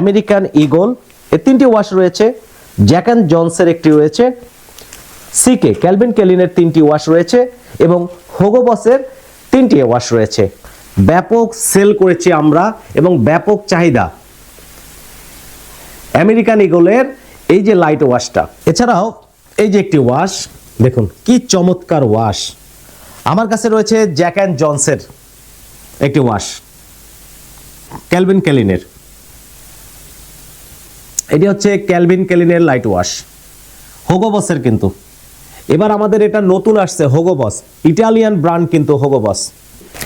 American eagle এর তিনটি wash রয়েছে, জ্যাক অ্যান্ড জনসের একটি রয়েছে, সিকে, ক্যালভিন ক্যালিনের তিনটি ওয়াশ রয়েছে এবং হোগোবসের তিনটি ওয়াশ রয়েছে। ব্যাপক সেল করেছি আমরা এবং ব্যাপক চাহিদা। আমেরিকান ইগলের এই যে লাইট ওয়াশটা, এছাড়াও এই যে একটি ওয়াশ, দেখুন কি চমৎকার ওয়াশ। আমার কাছে রয়েছে জ্যাক অ্যান্ড জনসের একটি ওয়াশ, ক্যালভিন কেলিনের। এটি হচ্ছে ক্যালভিন কেলিনের লাইট ওয়াশ। হোগোবসের কিন্তু। এবার আমাদের এটা নতুন আসছে হোগোবস ইটালিয়ান ব্র্যান্ড কিন্তু হোগোবস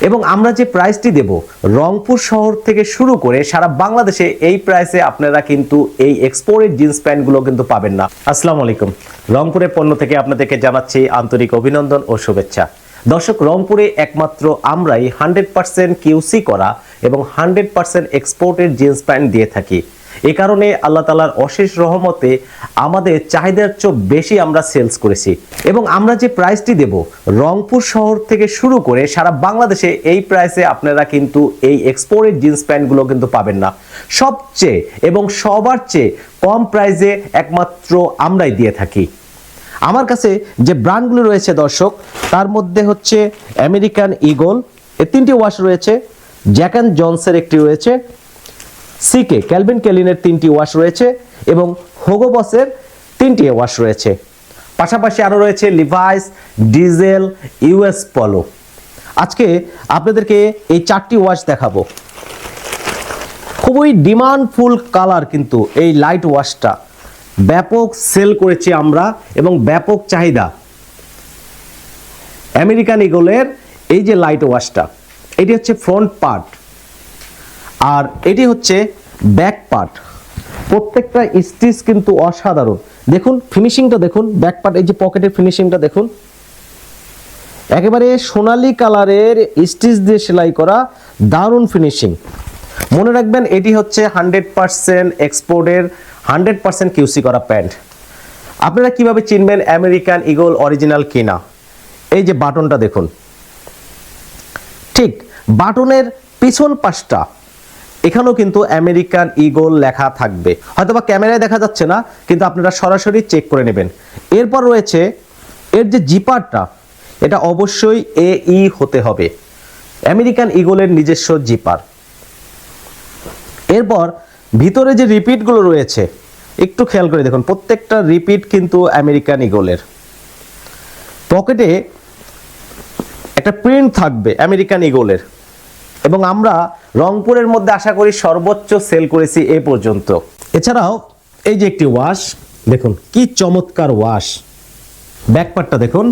এবং আমরা যে প্রাইসটি দেব, রংপুর শহর থেকে শুরু করে সারা বাংলাদেশে এই প্রাইসে আপনারা কিন্তু এই এক্সপোর্টেড জিন্স প্যান্টগুলো কিন্তু পাবেন না। আসসালামু আলাইকুম। রংপুরের পণ্য থেকে আপনাদেরকে জানাচ্ছি আন্তরিক অভিনন্দন ও শুভেচ্ছা। দর্শক, রংপুরে একমাত্র আমরাই হান্ড্রেড পার্সেন্ট কিউসি করা এবং hundred percent exported jeans pant দিয়ে থাকি। এ কারণে আল্লাহ তালার অশেষ রহমতে আমাদের চাহিদার চেয়ে বেশি আমরা সেলস করেছি। এবং আমরা যে প্রাইসটি দেব, রংপুর শহর থেকে শুরু করে সারা বাংলাদেশে এই প্রাইসে আপনারা কিন্তু এই এক্সপোর্টেড জিন্স প্যান্টগুলো কিন্তু পাবেন না। সবচেয়ে এবং সবার চেয়ে কম প্রাইসে একমাত্র আমরাই দিয়ে থাকি। আমার কাছে যে ব্র্যান্ডগুলো রয়েছে দর্শক, তার মধ্যে হচ্ছে আমেরিকান ইগল এ তিনটি ওয়াশ রয়েছে জ্যাক অ্যান্ড জনসের একটি রয়েছে সিকে ক্যালভিন কেলিনের তিনটি ওয়াশ রয়েছে এবং হোগোবসের তিনটি ওয়াশ রয়েছে। পাশাপাশি আরও রয়েছে লিভাইস ডিজেল ইউএস পলো আজকে আপনাদেরকে এই চারটি ওয়াশ দেখাবো। খুবই ডিমান্ডফুল কালার কিন্তু এই লাইট ওয়াশটা। ব্যাপক সেল করেছি আমরা এবং ব্যাপক চাহিদা। আমেরিকান ইগলের এই যে লাইট ওয়াশটা, এটি হচ্ছে ফ্রন্ট পার্ট। আর এটি হচ্ছে ব্যাক পার্ট প্রত্যেকটা স্টিচ কিন্তু অসাধারণ। দেখুন ফিনিশিংটা দেখুন ব্যাক পার্ট এই যে পকেটের ফিনিশিংটা দেখুন। একেবারে সোনালি কালারের স্টিচ দিয়ে সেলাই করা দারুণ ফিনিশিং মনে রাখবেন, এটি হচ্ছে হান্ড্রেড পার্সেন্ট এক্সপোর্টের হান্ড্রেড পার্সেন্ট কিউসি করা প্যান্ট। আপনারা কীভাবে চিনবেন আমেরিকান ইগল অরিজিনাল কিনা? এই যে বাটনটা দেখুন। ঠিক, বাটনের পিছন পাশটা এখানেও কিন্তু আমেরিকান ইগল লেখা থাকবে। হয়তো বা ক্যামেরায় দেখা যাচ্ছে না, কিন্তু আপনারা সরাসরি চেক করে নেবেন। এরপর রয়েছে, এর যে জিপারটা, এটা অবশ্যই এ ই হতে হবে। আমেরিকান ইগলের নিজস্ব জিপার। এরপর ভিতরে যে রিপিটগুলো রয়েছে, একটু খেয়াল করে দেখুন, প্রত্যেকটা রিপিট কিন্তু আমেরিকান ইগলের পকেটে একটা প্রিন্ট থাকবে আমেরিকান ইগলের এবং আমরা রংপুরের মধ্যে আশা করি সর্বোচ্চ সেল করেছি এ পর্যন্ত। এছাড়াও এই যে একটি ওয়াশ, দেখুন কি চমৎকার ওয়াশ। ব্যাকপার্টটা দেখুন।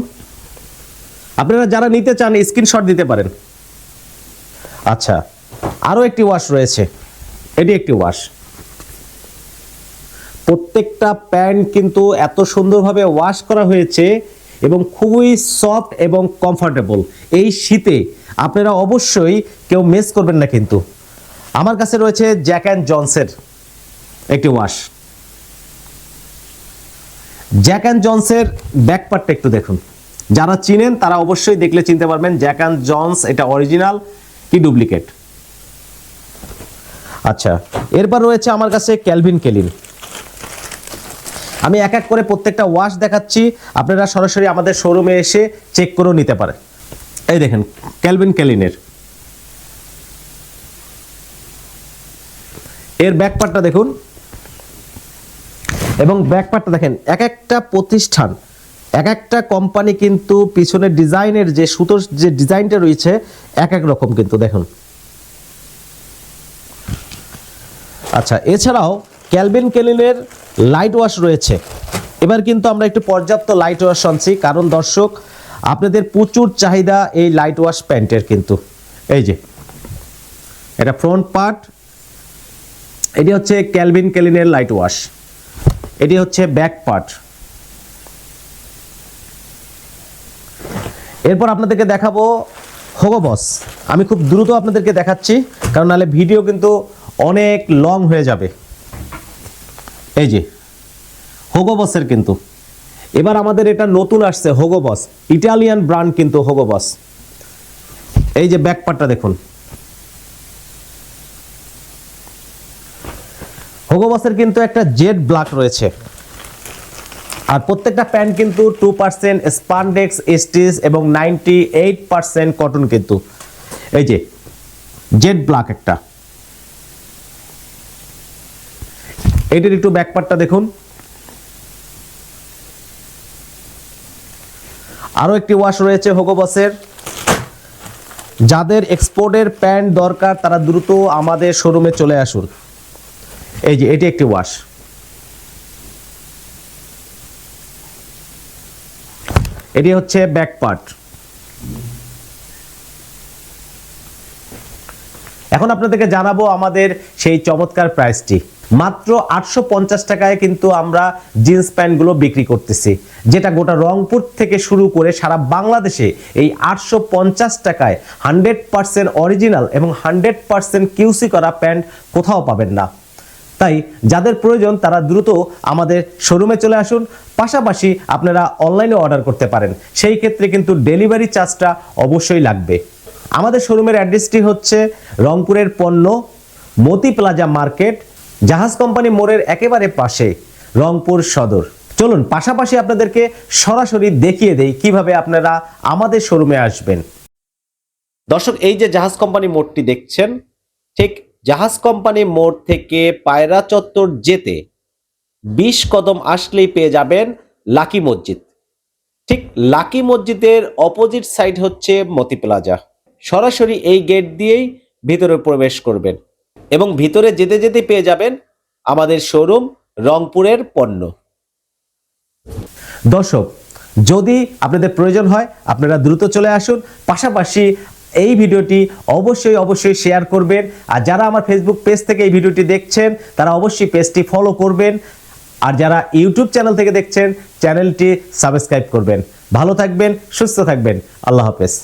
আপনারা যারা নিতে চান, স্ক্রিনশট দিতে পারেন। আচ্ছা আরও একটি ওয়াশ রয়েছে। এটি একটি ওয়াশ। প্রত্যেকটা প্যান্ট কিন্তু এত সুন্দরভাবে ওয়াশ করা হয়েছে এবং খুবই সফট এবং কমফোর্টেবল এই শীতে আপনারা অবশ্যই কেউ মিস করবেন না কিন্তু। আমার কাছে রয়েছে জ্যাক অ্যান্ড জনসের একটি ওয়াশ জ্যাক অ্যান্ড জনসের ব্যাকপার্টটা একটু দেখুন। যারা চিনেন, তারা অবশ্যই দেখলে চিনতে পারবেন জ্যাক অ্যান্ড জনস এটা অরিজিনাল কি ডুপ্লিকেট আচ্ছা এরপর রয়েছে আমার কাছে ক্যালভিন কেলিন আমি এক এক করে প্রত্যেকটা ওয়াশ দেখাচ্ছি। আপনারা সরাসরি আমাদের শোরুমে এসে চেক করেও নিতে পারেন। এই দেখেন ক্যালভিন ক্যালিনের এর ব্যাকপার্টটা দেখুন। এবং ব্যাকপার্টটা দেখেন, এক একটা প্রতিষ্ঠান, এক একটা কোম্পানি কিন্তু পিছনের ডিজাইনের যে সুতোর যে ডিজাইনটা রয়েছে, এক এক রকম কিন্তু দেখুন। আচ্ছা এছাড়াও ক্যালভিন কেলিনের লাইট ওয়াশ রয়েছে। এবার কিন্তু আমরা একটু পর্যাপ্ত লাইট ওয়াশ আনছি, কারণ দর্শক, আপনাদের প্রচুর চাহিদা এই লাইট ওয়াশ প্যান্টের কিন্তু। এই যে, এটা ফ্রন্ট পার্ট এটি হচ্ছে ক্যালভিন কেলিনের লাইট ওয়াশ এটি হচ্ছে ব্যাক পার্ট এরপর আপনাদেরকে দেখাবো হোগো বস আমি খুব দ্রুত আপনাদেরকে দেখাচ্ছি, কারণ নাহলে ভিডিও কিন্তু অনেক লং হয়ে যাবে। এই যে হোগোবসের কিন্তু। এবার আমাদের এটা নতুন আসছে হোগোবস ইটালিয়ান ব্র্যান্ড কিন্তু হোগোবস এই যে ব্যাকপার্টটা দেখুন। হোগো বসের কিন্তু একটা জেড ব্ল্যাক রয়েছে। আর প্রত্যেকটা প্যান্ট কিন্তু টু পার্সেন্ট স্পান্ডেক্স স্টিচ এবং নাইনটি এইট পার্সেন্ট কটন কিন্তু। এই যে জেড ব্ল্যাক একটা। এটির একটু ব্যাকপার্টটা দেখুন। আরও একটি ওয়াশ রয়েছে হোগো বসের যাদের এক্সপোর্টের প্যান্ট দরকার, তারা দ্রুত আমাদের শোরুমে চলে আসুন। এই যে, এটি একটি ওয়াশ এটি হচ্ছে ব্যাক পার্ট এখন আপনাদেরকে জানাব আমাদের সেই চমৎকার প্রাইসটি মাত্র আটশো পঞ্চাশ টাকায় কিন্তু আমরা জিন্স প্যান্টগুলো বিক্রি করতেছি। যেটা গোটা রংপুর থেকে শুরু করে সারা বাংলাদেশে এই আটশো পঞ্চাশ টাকায় হান্ড্রেড পার্সেন্ট অরিজিনাল এবং হান্ড্রেড পার্সেন্ট কিউসি করা প্যান্ট কোথাও পাবেন না। তাই যাদের প্রয়োজন তারা দ্রুত আমাদের শোরুমে চলে আসুন। পাশাপাশি আপনারা অনলাইনে অর্ডার করতে পারেন। সেই ক্ষেত্রে কিন্তু ডেলিভারি চার্জটা অবশ্যই লাগবে। আমাদের শোরুমের অ্যাড্রেসটি হচ্ছে রংপুরের পণ্য Moti plaza market Jahaj company মোড়ের একেবারে পাশে রংপুর সদর। চলুন, পাশাপাশি আপনাদেরকে সরাসরি দেখিয়ে দেই কীভাবে আপনারা আমাদের শোরুমে আসবেন। দর্শক, এই যে জাহাজ কোম্পানি মোড়টি দেখছেন, ঠিক জাহাজ কোম্পানি মোড় থেকে পায়রা চত্বর যেতে বিশ কদম আসলেই পেয়ে যাবেন লাকি মসজিদ। ঠিক লাকি মসজিদের অপোজিট সাইড হচ্ছে মতি প্লাজা। সরাসরি এই গেট দিয়েই ভিতরে প্রবেশ করবেন। এবং ভিতরে যেতে যেতে পেয়ে যাবেন আমাদের শোরুম রংপুরের পণ্য। দর্শক, যদি আপনাদের প্রয়োজন হয়, আপনারা দ্রুত চলে আসুন। পাশাপাশি এই ভিডিওটি অবশ্যই অবশ্যই শেয়ার করবেন। আর যারা আমার ফেসবুক পেজ থেকে এই ভিডিওটি দেখছেন, তারা অবশ্যই পেজটি ফলো করবেন। আর যারা ইউটিউব চ্যানেল থেকে দেখছেন চ্যানেলটি সাবস্ক্রাইব করবেন। ভালো থাকবেন, সুস্থ থাকবেন। আল্লাহ হাফেজ।